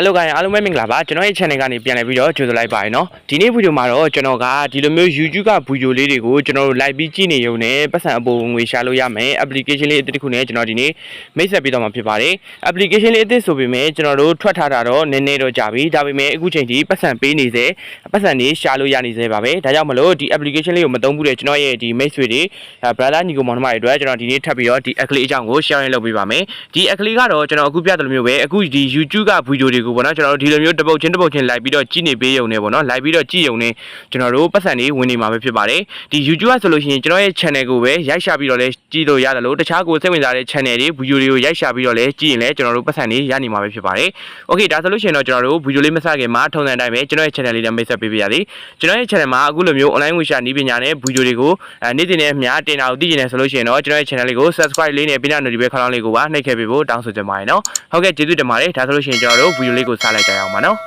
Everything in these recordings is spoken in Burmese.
Hello guys အားလုံးပဲမင်္ဂလာပါကျွန်တော်ရဲ့ channel ကနေပြန်လည်ပြီးတော့ကြိုဆိုလိုက်ပါရနော်ဒီနေ့ဗီဒီယိုမှာတော့ကျွန်တော်ကဒီလိုမျိုး YouTube ကဗီဒီယိုလေးတွေကိုကျွန်တော်တို့ live ပြီးကြည့်နေရုံနဲ့ပတ်စံအပေါ်ငွေရှာလို့ရမယ် application လေးအသစ်တစ်ခုနဲ့ကျွန်တော်ဒီနေ့မိတ်ဆက်ပေးတော့မှာဖြစ်ပါတယ် application လေးအသစ်ဆိုပေမဲ့ကျွန်တော်တို့ထွက်ထားတာတော့နည်းနည်းတော့ကြာပြီဒါပေမဲ့အခုချိန်ထိပတ်စံပေးနေစေပတ်စံလေးရှာလို့ရနေစေပါပဲဒါကြောင့်မလို့ဒီ application လေးကိုမသုံးဘူးတဲ့ကျွန်တော်ရဲ့ဒီမိတ်ဆွေတွေ brother ညီကိုမောင်နှမတွေအတွက်ကျွန်တော်ဒီနေ့ထပ်ပြီးတော့ဒီ app လေးအကြောင်းကို share လုပ်ပေးပါမယ်ဒီ app လေးကတော့ကျွန်တော်အခုပြသလိုမျိုးပဲအခုဒီ YouTube ကဗီဒီယိုတွေတွေကိုပေါ့နော်ကျွန်တော်တို့ဒီလိုမျိုးတပုတ်ချင်းတပုတ်ချင်းလိုက်ပြီးတော့ကြည့်နေပေးရုံနဲ့ပေါ့နော်လိုက်ပြီးတော့ကြည့်ရုံနဲ့ကျွန်တော်တို့ပတ်စံတွေဝင်နေမှာပဲဖြစ်ပါတယ်ဒီ YouTube ဆိုလို့ရှိရင်ကျွန်တော်ရဲ့ channel ကိုပဲရိုက်ရှာပြီးတော့လဲကြည့်လို့ရတယ်လို့တခြားကိုစိတ်ဝင်စားတဲ့ channel တွေ video တွေကိုရိုက်ရှာပြီးတော့လဲကြည့်ရင်လဲကျွန်တော်တို့ပတ်စံတွေရနိုင်မှာပဲဖြစ်ပါတယ်။ Okay ဒါဆိုလို့ရှိရင်တော့ကျွန်တော်တို့ video လေးမစခင်မှာထုံစံတိုင်းပဲကျွန်တော်ရဲ့ channel လေးနဲ့မိတ်ဆက်ပေးပါရစေ။ကျွန်တော်ရဲ့ channel မှာအခုလိုမျိုး online ငွေရှာနည်းပညာနဲ့ video တွေကိုနေ့စဉ်နဲ့အမျှတင်တာကိုသိချင်တယ်ဆိုလို့ရှိရင်တော့ကျွန်တော်ရဲ့ channel လေးကို subscribe လေးနဲ့ပြီးနောက် notification လေးကိုပါနှိပ်ခဲ့ပေးဖို့တောင်းဆိုချင်ပါတယ်နော်။ဟုတ်ကဲ့ကျေးဇူးတင်ပါတယ်။ဒါဆိုလို့ရှိရင်ကျွန်တော်တို့ video လေးကိုစလိုက်ကြရအောင်ပါနော်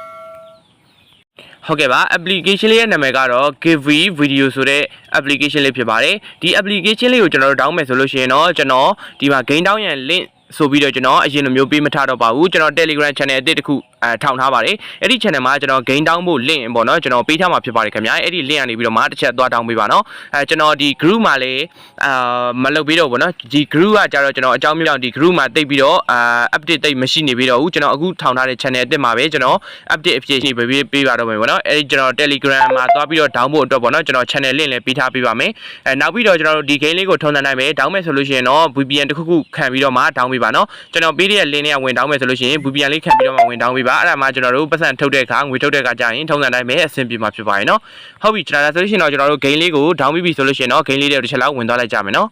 ဟုတ်ကဲ့ပါ application လေးရဲ့နာမည်ကတော့ Givi Video ဆိုတဲ့ application လေးဖြစ်ပါတယ်ဒီ application လေးကိုကျွန်တော်တို့တောင်းမယ်ဆိုလို့ရှိရင်တော့ကျွန်တော်ဒီမှာ gain တောင်းရန် link ဆိုပြီးတော့ကျွန်တော်အရင်လိုမျိုးပေးမထားတော့ပါဘူးကျွန်တော် Telegram channel အသစ်တစ်ခုအဲထောင်ထားပါတယ်အဲ့ဒီ channel မှာကျွန်တော် gain တောင်းဖို့ link ပေါ့နော်ကျွန်တော်ပေးထားမှာဖြစ်ပါတယ်ခင်ဗျာအဲ့ဒီ link ကနေပြီးတော့မှတစ်ချက်သွားတောင်းပေးပါနော်အဲကျွန်တော်ဒီ group မှာလည်းအာမလုပ်ပြီးတော့ပေါ့နော်ဒီ group ကကြတော့ကျွန်တော်အကြောင်းမျိုးကြောင့်ဒီ group မှာတိတ်ပြီးတော့အာ update တိတ်မရှိနေပြီးတော့ဘူးကျွန်တော်အခုထောင်ထားတဲ့ channel အသစ်မှာပဲကျွန်တော် update အဖြစ်ရှိပေးပေးပါတော့မယ်ပေါ့နော်အဲ့ဒီကျွန်တော် Telegram မှာသွားပြီးတော့ down ဖို့အတွက်ပေါ့နော်ကျွန်တော် channel link လည်းပေးထားပေးပါမယ်အဲနောက်ပြီးတော့ကျွန်တော်တို့ဒီ game လေးကိုထုံးစံနိုင်မယ် down မယ်ဆိုလို့ရှိရင်တော့ VPN တစ်ခုခုခံပြီးတော့မှ down ပေးပါနော်ကျွန်တော်ပေးတဲ့ link နဲ့ဝင် down မယ်ဆိုလို့ရှိရင် VPN လေးခံပြီးတော့မှဝင် down ပေးပါအဲ့ဒါမှကျွန်တော်တို့ပတ်စံထုတ်တဲ့အခါငွေထုတ်တဲ့အခါကျရင်ထုံးစံနိုင်မယ်အဆင်ပြေမှာဖြစ်ပါရဲ့နော်ဟုတ်ပြီကျွန်တော်ဒါဆိုလို့ရှိရင်တော့ကျွန်တော်တို့ game လေးကို down ပြီးပြီဆိုလို့ရှိရင်တော့ game လေးတွေကိုတစ်ချက်လောက်ဝင်သွားလိုက်ကြမယ်နော်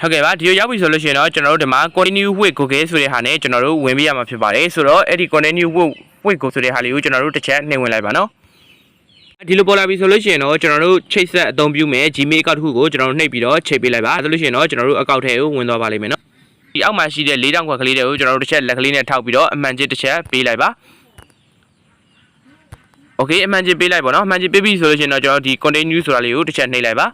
ဟုတ်ကဲ့ပါဒီလိုရောက်ပြီဆိုလို့ရှိရင်တော့ကျွန်တော်တို့ဒီမှာ continue with google ဆိုတဲ့ဟာနဲ့ကျွန်တော်တို့ဝင်ပြရမှာဖြစ်ပါတယ်ဆိုတော့အဲ့ဒီ continue with with google ဆိုတဲ့ဟာလေးကိုကျွန်တော်တို့တစ်ချက်နှိမ်ဝင်လိုက်ပါနော်ဒီလိုပေါ်လာပြီဆိုလို့ရှိရင်တော့ကျွန်တော်တို့ချိတ်ဆက်အသုံးပြုမယ် Gmail account တစ်ခုကိုကျွန်တော်တို့နှိပ်ပြီးတော့ချိန်ပေးလိုက်ပါဆိုလို့ရှိရင်တော့ကျွန်တော်တို့ account ထဲကိုဝင်သွားပါလိမ့်မယ်နော် ဒီအောက်မှာရှိတဲ့၄တောင်ခွက်ကလေးတွေကိုကျွန်တော်တို့တစ်ချက်လက်ကလေးနဲ့ထောက်ပြီးတော့အမှန်ချင်းတစ်ချက်ပေးလိုက်ပါโอเคအမှန်ချင်းပေးလိုက်ပါနော်အမှန်ချင်းပေးပြီဆိုလို့ရှိရင်တော့ကျွန်တော်ဒီ continue ဆိုတာလေးကိုတစ်ချက်နှိပ်လိုက်ပါ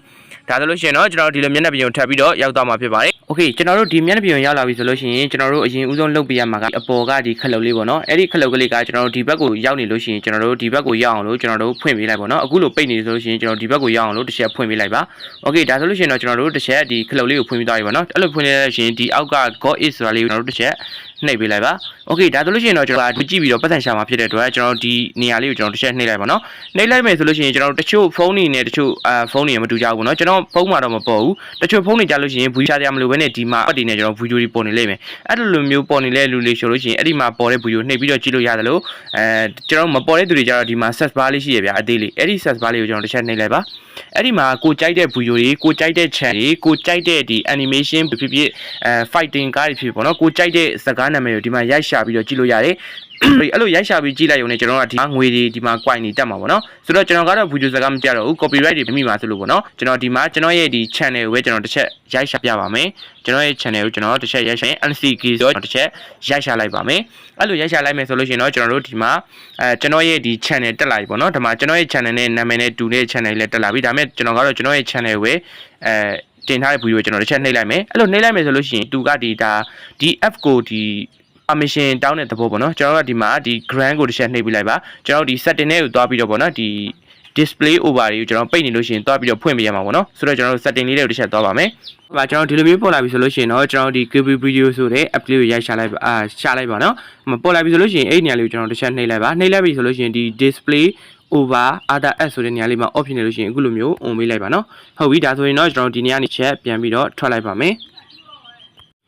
ဒါဆိုလို့ရှိရင်တော့ကျွန်တော်တို့ဒီလိုမျက်နှာပြင်ကိုထပ်ပြီးတော့ရောက်သွားမှာဖြစ်ပါတယ်။ Okay ကျွန်တော်တို့ဒီမျက်နှာပြင်ရောက်လာပြီဆိုလို့ရှိရင်ကျွန်တော်တို့အရင်ဦးဆုံးလုပ်ပေးရမှာကအပေါ်ကဒီခလုတ်လေးပေါ့နော်။အဲ့ဒီခလုတ်ကလေးကကျွန်တော်တို့ဒီဘက်ကိုရောက်နေလို့ရှိရင်ကျွန်တော်တို့ဒီဘက်ကိုရောက်အောင်လို့ကျွန်တော်တို့ဖွင့်ပေးလိုက်ပေါ့နော်။အခုလိုပိတ်နေဆိုလို့ရှိရင်ကျွန်တော်ဒီဘက်ကိုရောက်အောင်လို့တစ်ချက်ဖွင့်ပေးလိုက်ပါ။ Okay ဒါဆိုလို့ရှိရင်တော့ကျွန်တော်တို့တစ်ချက်ဒီခလုတ်လေးကိုဖွင့်ပြီးသွားပြီပေါ့နော်။အဲ့လိုဖွင့်လိုက်လို့ရှိရင်ဒီအောက်က God is ဆိုတာလေးကိုကျွန်တော်တို့တစ်ချက် နှိပ်ပေးလိုက်ပါโอเคဒါဆိုလို့ရှိရင်တော့ကျွန်တော်ကကြည့်ပြီးတော့ပတ်သက်ရှာမှာဖြစ်တဲ့အတွက်ကျွန်တော်ဒီနေရာလေးကိုကျွန်တော်တစ်ချက်နှိပ်လိုက်ပါနော်နှိပ်လိုက်မယ်ဆိုလို့ရှိရင်ကျွန်တော်တို့တချို့ဖုန်းတွေနဲ့တချို့အာဖုန်းတွေမတူကြဘူးပေါ့နော်ကျွန်တော်ဖုန်းမှာတော့မပေါ်ဘူးတချို့ဖုန်းတွေကြလို့ရှိရင်ဗီဒီယိုရှာကြမလို့ပဲနဲ့ဒီမှာပတ်တွေနဲ့ကျွန်တော်ဗီဒီယိုတွေပေါ်နေလိမ့်မယ်အဲ့လိုလိုမျိုးပေါ်နေတဲ့လူလေးဆိုလို့ရှိရင်အဲ့ဒီမှာပေါ်တဲ့ဗီဒီယိုနှိပ်ပြီးတော့ကြည့်လို့ရတယ်လို့အဲကျွန်တော်မပေါ်တဲ့သူတွေကြတော့ဒီမှာ search bar လေးရှိရဗျာအသေးလေးအဲ့ဒီ search bar လေးကိုကျွန်တော်တစ်ချက်နှိပ်လိုက်ပါအဲ့ဒီမှာကိုကြိုက်တဲ့ဗီဒီယိုတွေကိုကြိုက်တဲ့ channel တွေကိုကြိုက်တဲ့ဒီ animation ဖြစ်ဖြစ်အဲ fighting ကားတွေဖြစ်ဖြစ်ပေါ့နော်ကိုကြိုက်တဲ့စကား နာမည်ကိုဒီမှာရိုက်ရှာပြီးတော့ကြည့်လို့ရတယ်အဲ့လိုရိုက်ရှာပြီးကြည့်လိုက်ရုံနဲ့ကျွန်တော်ကဒီမှာငွေတွေဒီမှာ coin တွေတက်မှာပေါ့နော်ဆိုတော့ကျွန်တော်ကတော့ video စကားမပြတော့ဘူး copyright တွေမမိပါဆိုလို့ပေါ့နော်ကျွန်တော်ဒီမှာကျွန်တော်ရဲ့ဒီ channel ကိုပဲကျွန်တော်တစ်ချက်ရိုက်ရှာပြပါမယ်ကျွန်တော်ရဲ့ channel ကိုကျွန်တော်တစ်ချက်ရိုက်ရှာရင် NCK ဆိုတော့တစ်ချက်ရိုက်ရှာလိုက်ပါမယ်အဲ့လိုရိုက်ရှာလိုက်မယ်ဆိုလို့ရှိရင်တော့ကျွန်တော်တို့ဒီမှာအဲကျွန်တော်ရဲ့ဒီ channel တက်လာပြီပေါ့နော်ဒီမှာကျွန်တော်ရဲ့ channel နဲ့နာမည်နဲ့တူတဲ့ channel လည်းတက်လာပြီဒါပေမဲ့ကျွန်တော်ကတော့ကျွန်တော်ရဲ့ channel ကိုပဲအဲ တင်ထားတဲ့ video ကိုကျွန်တော်တစ်ချက်နှိပ်လိုက်မယ်အဲ့လိုနှိပ်လိုက်မယ်ဆိုလို့ရှိရင်သူကဒီဒါဒီ app ကိုဒီ permission တောင်းတဲ့သဘောပေါ့နော်ကျွန်တော်တို့ကဒီမှာဒီ grant ကိုတစ်ချက်နှိပ်ပြလိုက်ပါကျွန်တော်တို့ဒီ setting ထဲကိုသွားပြီးတော့ပေါ့နော်ဒီ display over တွေကိုကျွန်တော်ပိတ်နေလို့ရှိရင်သွားပြီးတော့ဖွင့်ပေးရမှာပေါ့နော်ဆိုတော့ကျွန်တော်တို့ setting လေးတွေကိုတစ်ချက်သွားပါမယ်ဟုတ်ပါကျွန်တော်ဒီလိုမျိုးပေါ်လာပြီဆိုလို့ရှိရင်တော့ကျွန်တော်ဒီ KB video ဆိုတဲ့ app လေးကိုရိုက်ရှာလိုက်ပါအာရှာလိုက်ပါနော်ပေါ်လာပြီဆိုလို့ရှိရင်အဲ့ဒီနေရာလေးကိုကျွန်တော်တစ်ချက်နှိပ်လိုက်ပါနှိပ်လိုက်ပြီဆိုလို့ရှိရင်ဒီ display over other app ဆိုတဲ့နေရာလေးမှာ option နဲ့လို့ရှိရင်အခုလိုမျိုး on ပေးလိုက်ပါနော်ဟုတ်ပြီဒါဆိုရင်တော့ကျွန်တော်ဒီနေရာနေချက်ပြန်ပြီးတော့ထွက်လိုက်ပါမယ်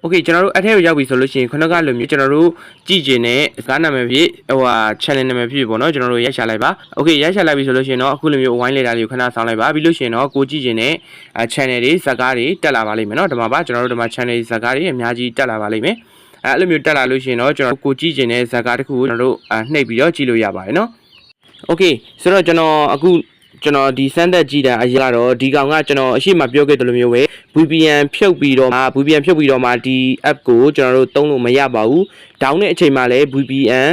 Okay ကျွန်တော်တို့အထက်ကိုရောက်ပြီဆိုလို့ရှိရင်ခုနကလိုမျိုးကျွန်တော်တို့ကြည့်ကျင်တဲ့ကားနာမည်ဖြစ်ဟိုဟာ channel နာမည်ဖြစ်ပေါ့နော်ကျွန်တော်တို့ရိုက်ချလိုက်ပါ Okay ရိုက်ချလိုက်ပြီဆိုလို့ရှိရင်တော့အခုလိုမျိုး wine letter တွေကိုခဏဆောင်လိုက်ပါပြီးလို့ရှိရင်တော့ကိုကြည့်ကျင်တဲ့ channel တွေဇာတ်ကားတွေတက်လာပါလိမ့်မယ်နော်ဒီမှာပါကျွန်တော်တို့ဒီမှာ channel ဇာတ်ကားတွေအများကြီးတက်လာပါလိမ့်မယ်အဲ့လိုမျိုးတက်လာလို့ရှိရင်တော့ကျွန်တော်ကိုကြည့်ကျင်တဲ့ဇာတ်ကားတစ်ခုကိုကျွန်တော်တို့နှိပ်ပြီးတော့ကြည့်လို့ရပါတယ်နော် Okay ဆိုတော့ကျွန်တော်အခုကျွန်တော်ဒီစမ်းသက်ကြည့်တာအရင်ကတော့ဒီကောင်ကကျွန်တော်အရှိမပြောခဲ့တယ်လို့မျိုးပဲ VPN ဖြုတ်ပြီးတော့မှ VPN ဖြုတ်ပြီးတော့မှဒီ app ကိုကျွန်တော်တို့သုံးလို့မရပါဘူး။ down တဲ့အချိန်မှာလည်း VPN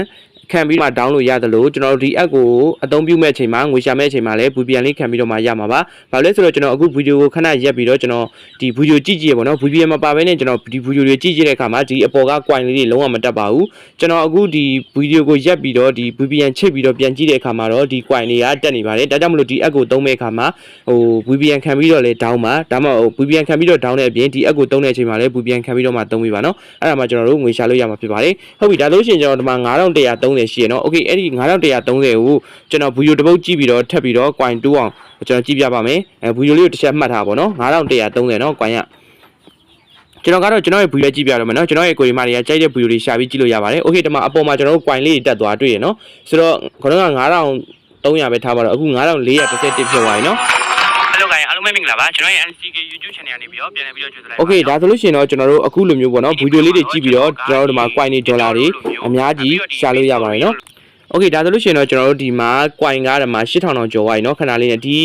ခံပြီးမှ down လို့ရတယ်လို့ကျွန်တော်တို့ဒီ app ကိုအသုံးပြုမဲ့အချိန်မှာငွေရှာမဲ့အချိန်မှာလည်း VPN လေးခံပြီးတော့မှရမှာပါ။ဘာလို့လဲဆိုတော့ကျွန်တော်အခု video ကိုခဏရက်ပြီးတော့ကျွန်တော်ဒီ video ကြည့်ကြည့်ရပေါ့နော် VPN မပါဘဲနဲ့ကျွန်တော်ဒီ video တွေကြည့်ကြည့်တဲ့အခါမှာဒီအပေါ်က coin လေးတွေလုံးဝမတက်ပါဘူး။ကျွန်တော်အခုဒီ video ကိုရက်ပြီးတော့ဒီ VPN ချိတ်ပြီးတော့ပြန်ကြည့်တဲ့အခါမှာတော့ဒီ coin လေးကတက်နေပါတယ်။ဒါကြောင့်မလို့ဒီ app ကိုသုံးမဲ့အခါမှာဟို VPN ခံပြီးတော့လည်း down ပါ။ဒါမှမဟုတ် VPN ခံပြီးတော့ down တဲ့အပြင်ဒီ app ကိုသုံးတဲ့အချိန်မှာလည်း VPN ခံပြီးတော့မှသုံးပြီးပါနော်။အဲ့ဒါမှကျွန်တော်တို့ငွေရှာလို့ရမှာဖြစ်ပါတယ်။ဟုတ်ပြီဒါလို့ရှိရင်ကျွန်တော်ဒီမှာ9130ရှိရနော်။ Okay အဲ့ဒီ9130ကိုကျွန်တော် video တစ်ပုတ်ကြည့်ပြီးတော့ထပ်ပြီးတော့ coin 2အောင်ကျွန်တော်ကြည့်ပြပါမယ်။အဲ video လေးကိုတစ်ချက်မှတ်ထားပါတော့9130နော် coin ကကျွန်တော်ကတော့ကျွန်တော်ရဲ့ video ကြည့်ပြတော့မယ်နော်ကျွန်တော်ရဲ့ကိုရီမာတွေကကြိုက်တဲ့ video တွေရှာပြီးကြည့်လို့ရပါတယ်။ Okay ဒီမှာအပေါ်မှာကျွန်တော်တို့ coin လေးတွေတက်သွားတွေ့ရနော်။ဆိုတော့ခေါင်းက9300ပဲထားပါတော့အခု9431ဖြစ်သွားပြီနော်။ဟ ပါတယ်အားလုံးပဲမင်္ဂလာပါကျွန်တော်ရဲ့ NCK YouTube channel ကနေပြီးတော့ပြန်လည်ပြီးတော့ကြိုဆိုလိုက်ပါ Okay ဒါဆိုလို့ရှိရင်တော့ကျွန်တော်တို့အခုလိုမျိုးပေါ့နော်ဗီဒီယိုလေးတွေကြည့်ပြီးတော့ကျွန်တော်တို့ဒီမှာ coin ဒေါ်လာတွေအများကြီးရှာလို့ရပါတယ်နော် Okay ဒါဆိုလို့ရှိရင်တော့ကျွန်တော်တို့ဒီမှာ coin ကဒီမှာ8000တောင်ကျော်သွားပြီနော်ခဏလေးနဲ့ဒီ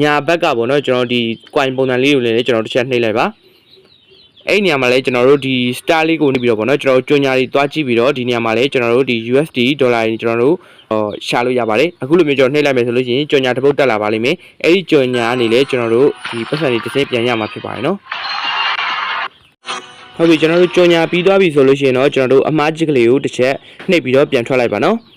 ညာဘက်ကပေါ့နော်ကျွန်တော်ဒီ coin ပုံစံလေးကိုလည်းကျွန်တော်တစ်ချက်နှိပ်လိုက်ပါ အဲ့ဒီနေရာမှာလည်းကျွန်တော်တို့ဒီ star လေးကိုနေပြီးတော့ပေါ့နော်ကျွန်တော်တို့ကြွညာတွေတွားကြည့်ပြီးတော့ဒီနေရာမှာလည်းကျွန်တော်တို့ဒီ USD ဒေါ်လာတွေကျွန်တော်တို့ဟောရှာလို့ရပါတယ်အခုလိုမျိုးကျွန်တော်နှိပ်လိုက်မယ်ဆိုလို့ရှိရင်ကြွညာတစ်ပုတ်တက်လာပါလိမ့်မယ်အဲ့ဒီကြွညာကနေလည်းကျွန်တော်တို့ဒီပတ်စံတွေတစ်စင်းပြန်ရမှာဖြစ်ပါတယ်နော်ဟုတ်ပြီကျွန်တော်တို့ကြော်ညာပြီးသွားပြီဆိုလို့ရှိရင်တော့ကျွန်တော်တို့အမားချစ်ကလေးကိုတစ်ချက်နှိပ်ပြီးတော့ပြန်ထွက်လိုက်ပါနော်။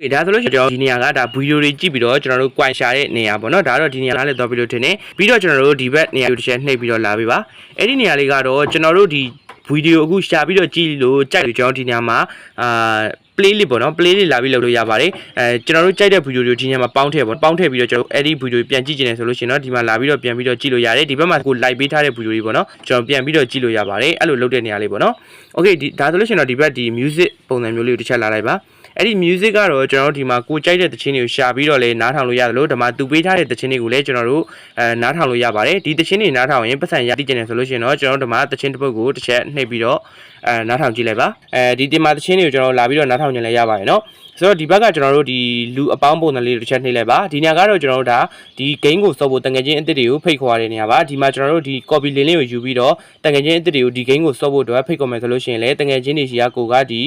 ဒီဒါဆိုလို့ရှိရင်ကျွန်တော်ဒီနေရာကဒါဗီဒီယိုတွေကြည့်ပြီးတော့ကျွန်တော်တို့ quite ရှာတဲ့နေရာပေါ့နော်ဒါတော့ဒီနေရာလားလည်းတော့ပြီးလို့ထင်တယ်ပြီးတော့ကျွန်တော်တို့ဒီဘက်နေရာကိုတစ်ချက်နှိပ်ပြီးတော့လာပြီပါအဲ့ဒီနေရာလေးကတော့ကျွန်တော်တို့ဒီဗီဒီယိုအခုရှာပြီးတော့ကြည့်လို့ကြိုက်လို့ကျွန်တော်ဒီနေရာမှာအာ play လေးပေါ့နော် play လေးလာပြီးလုပ်လို့ရပါတယ်အဲကျွန်တော်တို့ကြိုက်တဲ့ဗီဒီယိုတွေကိုဒီညမှာပေါင်းထည့်ပေါ့ပေါင်းထည့်ပြီးတော့ကျွန်တော်အဲ့ဒီဗီဒီယိုပြန်ကြည့်ကြတယ်ဆိုလို့ရှိရင်တော့ဒီမှာလာပြီးတော့ပြန်ပြီးတော့ကြည့်လို့ရတယ်ဒီဘက်မှာကို like ပေးထားတဲ့ဗီဒီယိုတွေပေါ့နော်ကျွန်တော်ပြန်ပြီးတော့ကြည့်လို့ရပါတယ်အဲ့လိုလုပ်တဲ့နေရာလေးပေါ့နော် okay ဒီဒါဆိုလို့ရှိရင်တော့ဒီဘက်ဒီ music ပုံစံမျိုးလေးကိုတစ်ချက်လာလိုက်ပါ အဲ့ဒီ music ကတော့ကျွန်တော်တို့ဒီမှာကိုကြိုက်တဲ့သချင်းတွေကိုရှာပြီးတော့လဲနားထောင်လို့ရတယ်လို့ဒီမှာသူပေးထားတဲ့သချင်းတွေကိုလည်းကျွန်တော်တို့အဲနားထောင်လို့ရပါတယ်ဒီသချင်းတွေနားထောင်ရင်ပတ်စံရတိကျင်တယ်ဆိုလို့ရှိရင်တော့ကျွန်တော်တို့ဒီမှာသချင်းတစ်ပုဒ်ကိုတစ်ချက်နှိပ်ပြီးတော့အဲနားထောင်ကြည့်လိုက်ပါအဲဒီဒီမှာသချင်းတွေကိုကျွန်တော်လာပြီးတော့နားထောင်ကြလဲရပါတယ်နော် ဆိုတော့ဒီဘက်ကကျွန်တော်တို့ဒီလူအပေါင်းပုံစံလေးတွေတစ်ချက်နှိပ်လိုက်ပါဒီညကတော့ကျွန်တော်တို့ဒါဒီ game ကိုစောဖို့တန်ငယ်ချင်းအသစ်တွေကိုဖိတ်ခေါ်ရတဲ့နေရာပါဒီမှာကျွန်တော်တို့ဒီ copy link လေးကိုယူပြီးတော့တန်ငယ်ချင်းအသစ်တွေကိုဒီ game ကိုစောဖို့အတွက်ဖိတ်ခေါ်မယ်ဆိုလို့ရှိရင်လည်းတန်ငယ်ချင်းတွေရှိရာကိုကဒီ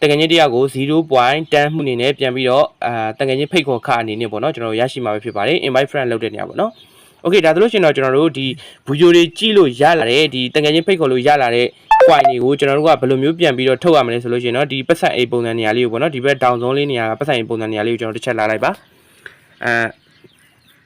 တန်ငယ်ချင်းတရားကို0.10မှုအနေနဲ့ပြန်ပြီးတော့အာတန်ငယ်ချင်းဖိတ်ခေါ်ခအနေနဲ့ပေါ့နော်ကျွန်တော်တို့ရရှိမှာပဲဖြစ်ပါတယ် invite friend လုပ်တဲ့နေရာပေါ့နော် โอเคဒါဆိုလို့ရှိရင်တော့ကျွန်တော်တို့ဒီဗီဒီယိုတွေကြည့်လို့ရလာတဲ့ဒီတန်ငယ်ချင်းဖိတ်ခေါ်လို့ရလာတဲ့ coin တွေကိုကျွန်တော်တို့ကဘယ်လိုမျိုးပြန်ပြီးတော့ထုတ်ရမလဲဆိုလို့ရှိရင်တော့ဒီပတ်စံ A ပုံစံနေရာလေးကိုပေါ့နော်ဒီဘက် down zone လေးနေရာကပတ်စံ A ပုံစံနေရာလေးကိုကျွန်တော်တစ်ချက်လာလိုက်ပါအဲ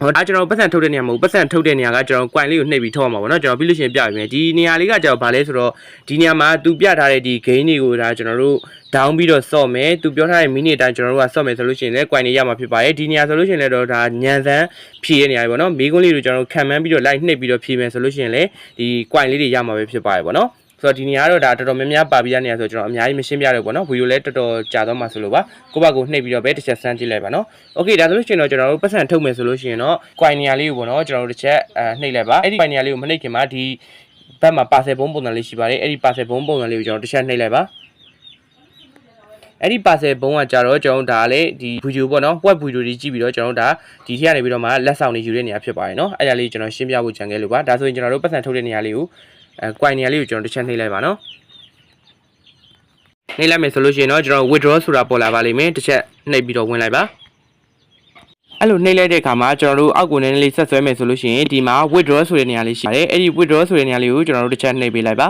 ဟိုဒါကျွန်တော်ပတ်စံထုတ်တဲ့နေရာမဟုတ်ပတ်စံထုတ်တဲ့နေရာကကျွန်တော် coin လေးကိုနှိပ်ပြီးထုတ်ရမှာပေါ့နော်ကျွန်တော်ပြီးလို့ရှိရင်ပြပြမယ်ဒီနေရာလေးကကျွန်တော်ဗာလဲဆိုတော့ဒီနေရာမှာသူပြထားတဲ့ဒီ gain တွေကိုဒါကျွန်တော်တို့ down ပြီးတော့ဆော့မယ်သူပြောထားတဲ့ minute အတိုင်းကျွန်တော်တို့ကဆော့မယ်ဆိုလို့ရှိရင်လည်း coin တွေရမှာဖြစ်ပါတယ်ဒီနေရာဆိုလို့ရှိရင်လည်းတော့ဒါညံစမ်းဖြည့်တဲ့နေရာတွေပေါ့နော်မိကုန်းလေးတွေကျွန်တော်တို့ခံမှန်းပြီးတော့ light နှိပ်ပြီးတော့ဖြည့်မယ်ဆိုလို့ရှိရင်လည်းဒီ coin လေးတွေရမှာပဲဖြစ်ပါတယ်ပေါ့နော် ဆိုတော့ဒီနေရာကတော့ဒါတော်တော်များများပါပြီးရနေရဆိုတော့ကျွန်တော်အများကြီးမရှင်းပြတော့ပေါ့နော်ဗီဒီယိုလည်းတော်တော်ကြာသွားမှဆိုလို့ပါကိုယ့်ဘက်ကိုနှိပ်ပြီးတော့ပဲတစ်ချက်စမ်းကြည့်လိုက်ပါနော်โอเคဒါဆိုလို့ရှိရင်တော့ကျွန်တော်တို့ပတ်စံထုတ်မယ်ဆိုလို့ရှိရင်တော့ coin နေရာလေးကိုပေါ့နော်ကျွန်တော်တို့တစ်ချက်အဲနှိပ်လိုက်ပါအဲ့ဒီ coin နေရာလေးကိုမနှိပ်ခင်မှာဒီဘက်မှာပါဆယ်ဘုံပုံစံလေးရှိပါတယ်အဲ့ဒီပါဆယ်ဘုံပုံစံလေးကိုကျွန်တော်တစ်ချက်နှိပ်လိုက်ပါ အဲ့ဒီ parcel ဘုံကကြတော့ကျွန်တော်တို့ဒါလည်းဒီ video ပေါ့နော် web video တွေကြည့်ပြီးတော့ကျွန်တော်တို့ဒါဒီထက်ကနေပြီးတော့မှလက်ဆောင်တွေယူတဲ့နေရာဖြစ်ပါတယ်နော်အဲ့ဒါလေးကျွန်တော်ရှင်းပြဖို့ကြံခဲ့လို့ပါဒါဆိုရင်ကျွန်တော်တို့ပတ်စံထုတ်တဲ့နေရာလေးကို အဲ coin နေရာလေးကိုကျွန်တော်တစ်ချက်နှိပ်လိုက်ပါနော်နှိပ်လိုက်မယ်ဆိုလို့ရှိရင်တော့ကျွန်တော် withdraw ဆိုတာပေါ်လာပါလိမ့်မယ်တစ်ချက်နှိပ်ပြီးတော့ဝင်လိုက်ပါအဲ့လိုနှိပ်လိုက်တဲ့အခါမှာကျွန်တော်တို့အောက်ကိုနည်းနည်းလေးဆက်ဆွဲမယ်ဆိုလို့ရှိရင်ဒီမှာ withdraw ဆိုတဲ့နေရာလေးရှိပါတယ်အဲ့ဒီ withdraw ဆိုတဲ့နေရာလေးကိုကျွန်တော်တို့တစ်ချက်နှိပ်ပေးလိုက်ပါ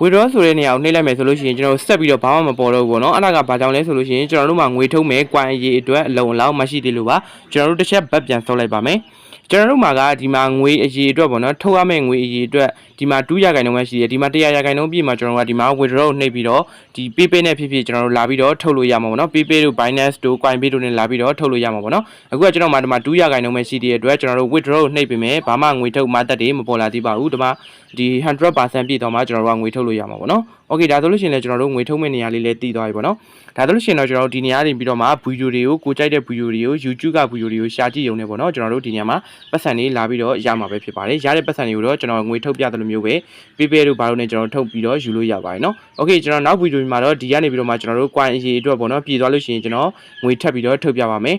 withdraw ဆိုတဲ့နေရာကိုနှိပ်လိုက်မယ်ဆိုလို့ရှိရင်ကျွန်တော်ဆက်ပြီးတော့ဘာမှမပေါ်တော့ဘူးပေါ့နော်အဲ့ဒါကဘာကြောင့်လဲဆိုလို့ရှိရင်ကျွန်တော်တို့မှာငွေထုတ်မယ် coin အရေးအတွက်အလုံအလောက်မရှိသေးလို့ပါကျွန်တော်တို့တစ်ချက်ဘက်ပြန်ဆုပ်လိုက်ပါမယ် ကျွန်တော်တို့မှာကဒီမှာငွေအရေးအတွက်ပေါ့နော်ထုတ်ရမယ့်ငွေအရေးအတွက်ဒီမှာ200ရာခိုင်နှုန်းပဲရှိတယ်ဒီမှာ100ရာခိုင်နှုန်းပြည့်မှာကျွန်တော်တို့ကဒီမှာ withdraw ကိုနှိပ်ပြီးတော့ဒီ PayPay နဲ့ဖြစ်ဖြစ်ကျွန်တော်တို့လာပြီးတော့ထုတ်လို့ရမှာပေါ့နော် PayPay တို့ Binance တို့ Coinbase တို့နဲ့လာပြီးတော့ထုတ်လို့ရမှာပေါ့နော်အခုကကျွန်တော်မှာဒီမှာ200ရာခိုင်နှုန်းပဲရှိတဲ့အတွက်ကျွန်တော်တို့ withdraw ကိုနှိပ်ပေးမယ်ဘာမှငွေထုတ်မှတက်တွေမပေါ်လာသေးပါဘူးဒီမှာဒီ100%ပြည့်တော့မှကျွန်တော်တို့ကငွေထုတ်လို့ရမှာပေါ့နော် Okay ဒါဆိုလို့ရှိရင်လည်းကျွန်တော်တို့ငွေထုတ်မဲ့နေရာလေးလည်းတည်သွားပြီပေါ့နော်ဒါဆိုလို့ရှိရင်တော့ကျွန်တော်တို့ဒီနေရာနေပြီးတော့မှဗီဒီယိုတွေကိုကိုကြိုက်တဲ့ဗီဒီယိုတွေကို YouTube ကဗီဒီယိုတွေကိုရှာကြည့်ရုံနဲ့ပေါ့နော်ကျွန်တော်တို့ဒီနေရာမှာပတ်စံလေးလာပြီးတော့ရမှာပဲဖြစ်ပါတယ်ရတဲ့ပတ်စံတွေကိုတော့ကျွန်တော်ငွေထုတ်ပြတယ်လို့မျိုးပဲ PayPay တို့ဘာလို့နဲ့ကျွန်တော်ထုတ်ပြီးတော့ယူလို့ရပါတယ်နော် Okay ကျွန်တော်နောက်ဗီဒီယိုမှာတော့ဒီကနေပြီးတော့မှကျွန်တော်တို့ coin အရေးအတွက်ပေါ့နော်ပြည်သွားလို့ရှိရင်ကျွန်တော်ငွေထပ်ပြီးတော့ထုတ်ပြပါမယ်